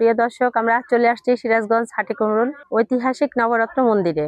প্রিয় দর্শক আমরা চলে আসছি সিরাজগঞ্জ হাটিকুমরুল ঐতিহাসিক নবরত্ন মন্দিরে।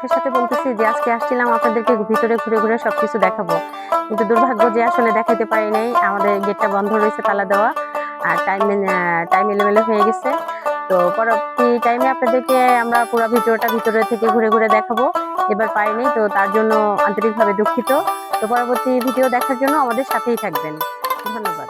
দুঃখের সাথে বলতেছি যে, আজকে আসছিলাম আপনাদেরকে ভিতরে ঘুরে ঘুরে সবকিছু দেখাবো। কিন্তু দুর্ভাগ্য যে আসলে দেখাতে পারি নাই, আমাদের গেটটা বন্ধ রয়েছে তালা দেওয়া, আর টাইম টাইম এলোমেলো হয়ে গেছে। তো পরবর্তী টাইমে আপনাদেরকে আমরা পুরো ভিডিওটা ভিতরে থেকে ঘুরে ঘুরে দেখাবো। এবার পাইনি তো তার জন্য আন্তরিকভাবে দুঃখিত। তো পরবর্তী ভিডিও দেখার জন্য আমাদের সাথেই থাকবেন। ধন্যবাদ।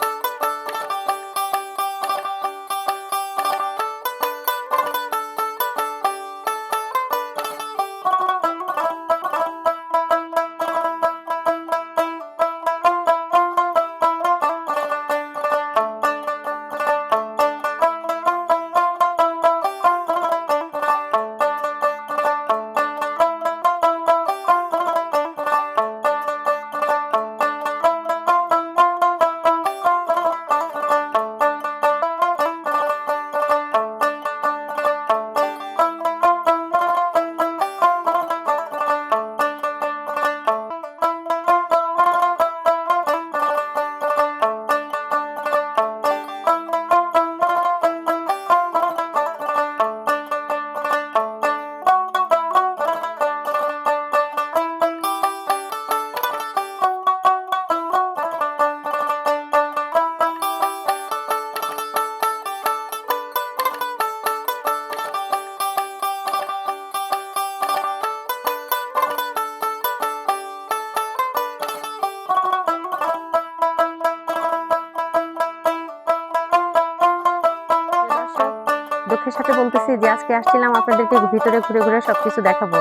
দুঃখের সাথে বলতেছি যে আজকে আসছিলাম আপনাদেরকে ভিতরে ঘুরে ঘুরে সবকিছু দেখাবো।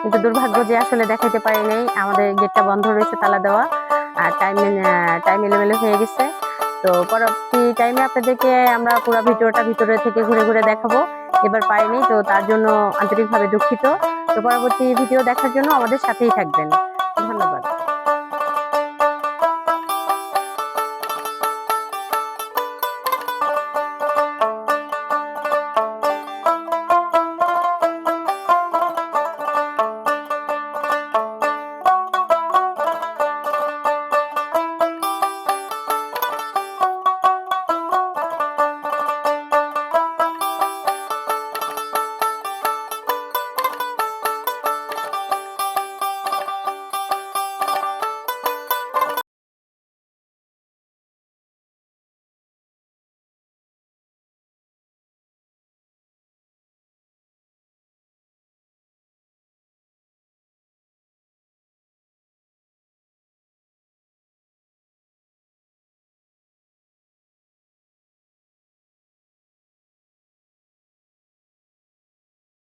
কিন্তু দুর্ভাগ্য যে আসলে দেখাতে পারি নাই, আমাদের গেটটা বন্ধ রয়েছে তালা দেওয়া আর টাইম টাইম এলোমেলো হয়ে গেছে। তো পরবর্তী টাইমে আপনাদেরকে আমরা পুরো ভিডিওটা ভিতরে থেকে ঘুরে ঘুরে দেখাবো। এবার পারিনি, তো তার জন্য আন্তরিকভাবে দুঃখিত। তো পরবর্তী ভিডিও দেখার জন্য আমাদের সাথেই থাকবেন।